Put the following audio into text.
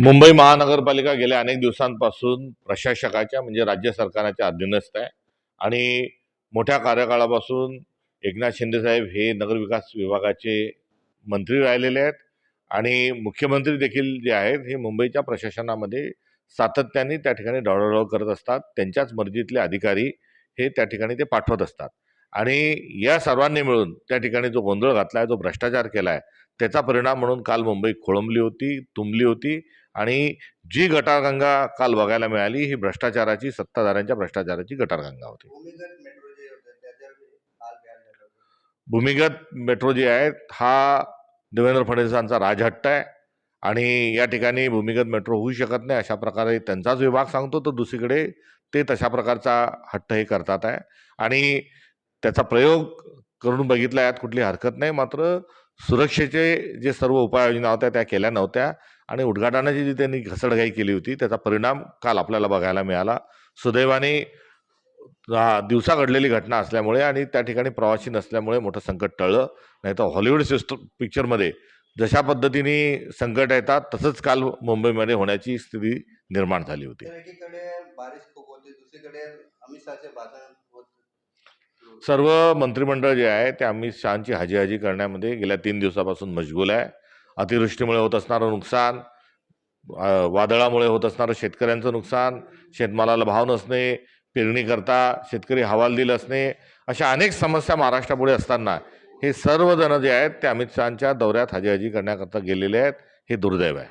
मुंबई महानगरपालिका गेल्या अनेक दिवसांपासून प्रशासकाच्या म्हणजे राज्य सरकारच्या अधीनस्थ आहे. आणि मोठ्या कार्यकाळापासून एकनाथ शिंदेसाहेब हे नगरविकास विभागाचे मंत्री राहिलेले आहेत. आणि मुख्यमंत्री देखील जे आहेत हे मुंबईच्या प्रशासनामध्ये सातत्याने त्या ठिकाणी ढवळाढवळ करत असतात. त्यांच्याच मर्जीतले अधिकारी हे त्या ठिकाणी ते पाठवत असतात. आणि या सर्वांनी मिळून त्या ठिकाणी जो गोंधळ घातला आहे जो भ्रष्टाचार केला आहे त्याचा परिणाम म्हणून काल मुंबई खोळंबली होती तुंबली होती आणि जी गटारगंगा काल बघायला मिळाली ही भ्रष्टाचाराची सत्ताधाऱ्यांच्या भ्रष्टाचाराची गटारगंगा होती. भूमिगत मेट्रो जे आहे हा देवेंद्र फडणवीसांचा राजहट्ट आहे आणि या ठिकाणी भूमिगत मेट्रो होऊ शकत नाही अशा प्रकारे त्यांचाच विभाग सांगतो तर दुसरीकडे ते तशा प्रकारचा हट्ट हे करतात आहे. आणि त्याचा प्रयोग करून बघितला यात कुठली हरकत नाही. मात्र सुरक्षेचे जे सर्व उपाययोजना होत्या त्या केल्या नव्हत्या. आणि उद्घाटनाची जी त्यांनी घसडघाई केली होती त्याचा परिणाम काल आपल्याला बघायला मिळाला. सुदैवाने दिवसा घडलेली घटना असल्यामुळे आणि त्या ठिकाणी प्रवासी नसल्यामुळे मोठं संकट टळलं. नाही तर हॉलिवूड सिस्टम पिक्चरमध्ये जशा पद्धतीने संकट येतात तसंच काल मुंबईमध्ये होण्याची स्थिती निर्माण झाली होती. एकीकडे बारिश खूप होती. दुसरीकडे अमित शहाचे भाषण सर्व मंत्रिमंडळ जे आहे ते अमित शहाची हाजीहाजी करण्यामध्ये गेल्या तीन दिवसापासून मशगूल आहे. अतिवृष्टीमुळे होत असणारं नुकसान वादळामुळे होत असणारं शेतकऱ्यांचं नुकसान शेतमालाला भाव नसणे पेरणी करता शेतकरी हवालदिल असणे अशा अनेक समस्या महाराष्ट्रापुढे असताना हे सर्वजण जे आहेत ते अमित शहाच्या दौऱ्यात हाजीहाजी करण्याकरता गेलेले आहेत हे दुर्दैव आहे.